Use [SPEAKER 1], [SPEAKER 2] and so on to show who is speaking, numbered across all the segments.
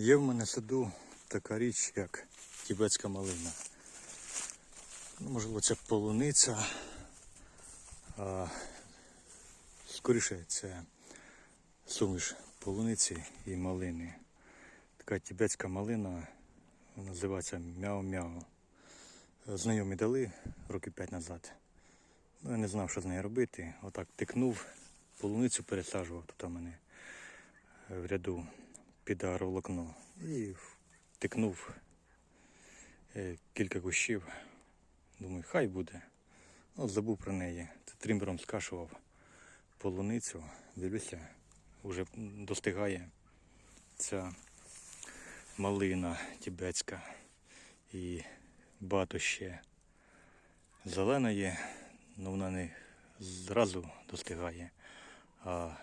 [SPEAKER 1] Є в мене саду така річ, як тібетська малина. Ну, можливо, це полуниця. А, скоріше, це суміш полуниці і малини. Така тібетська малина називається мяу-мяу. Знайомі дали років 5 назад. Ну, я не знав, що з нею робити. Отак тикнув, полуницю пересаджував тут у мене в ряду під агроволокно. І тикнув е, кілька кущів. Думаю, хай буде. Ну, забув про неї. Це тримбером скашував полуницю. Дивлюся, вже достигає ця малина тібетська. І багато ще зеленої, але вона не зразу достигає, а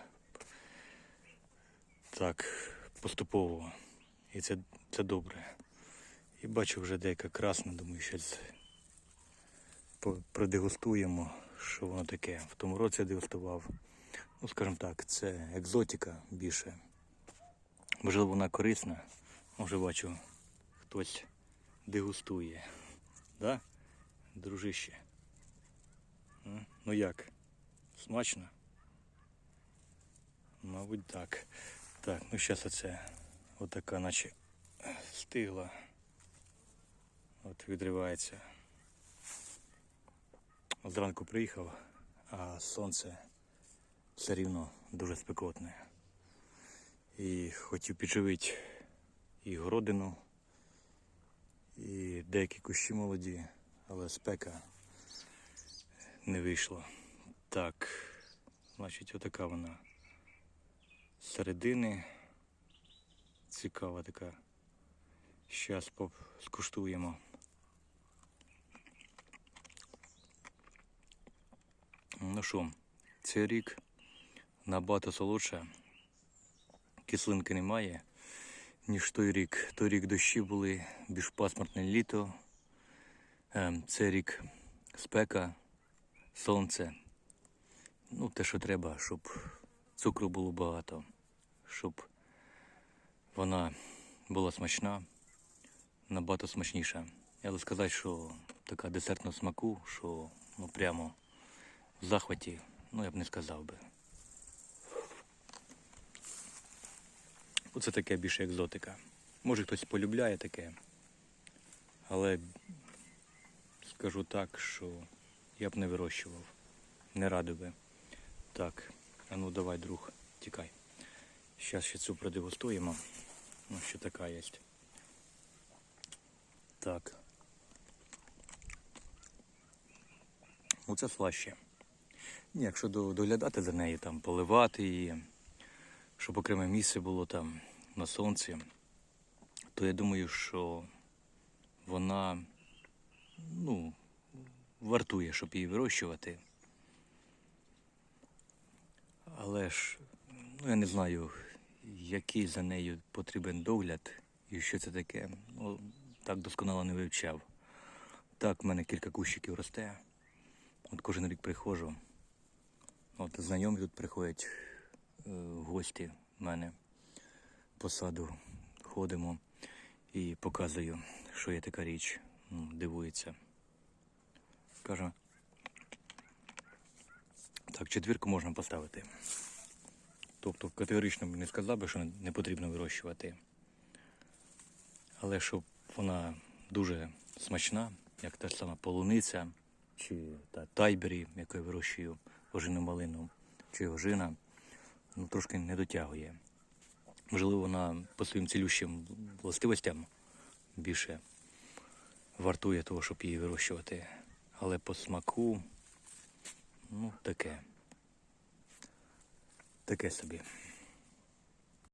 [SPEAKER 1] так поступово. І це, це добре. І бачу вже деяка красна, думаю, щось продегустуємо, що воно таке. В тому році я дегустував. Ну, скажімо так, це екзотика більше. Можливо, вона корисна. Може бачу, хтось дегустує. Да? Дружище. Ну як? Смачно? Мабуть, так. Так, ну зараз оце отака, наче стигла. От відривається. Зранку приїхав, а сонце все рівно дуже спекотне. І хотів підживити і городину, і деякі кущі молоді, але спека не вийшло. Так, значить, отака вона середини. Цікава така. Зараз скуштуємо. Ну що, цей рік набагато солодше. Кислинки немає, ніж той рік. Той рік дощі були, більш пасмурне літо. Ем, Цей рік спека, сонце. Ну, те, що треба, щоб цукру було багато, щоб вона була смачна, набагато смачніша. Я би сказати, що така десертного смаку, що ну прямо в захваті, ну я б не сказав би. Оце таке більше екзотика. Може хтось полюбляє таке, але скажу так, що я б не вирощував, не радив би. Так, а ну давай, друг, тікай. Зараз ще цю продегустуємо. Ну, ще така є. Так. Оце слаще. Ні, якщо доглядати за нею, там, поливати її, щоб окреме місце було там на сонці, то я думаю, що вона ну, вартує, щоб її вирощувати. Але ж, ну я не знаю, який за нею потрібен догляд і що це таке. Ну, так досконало не вивчав. Так, в мене кілька кущиків росте. От кожен рік приходжу. От знайомі тут приходять е, гості в мене по саду ходимо і показую, що є така річ. Ну, дивується. Каже, так, четвірку можна поставити. Тобто категорично не сказав би, що не потрібно вирощувати. Але щоб вона дуже смачна, як та сама полуниця, чи та тайбері, яку я вирощую ожину малину, чи ожина, ну трошки не дотягує. Можливо, вона по своїм цілющим властивостям більше вартує того, щоб її вирощувати. Але по смаку, ну, таке. Таке собі.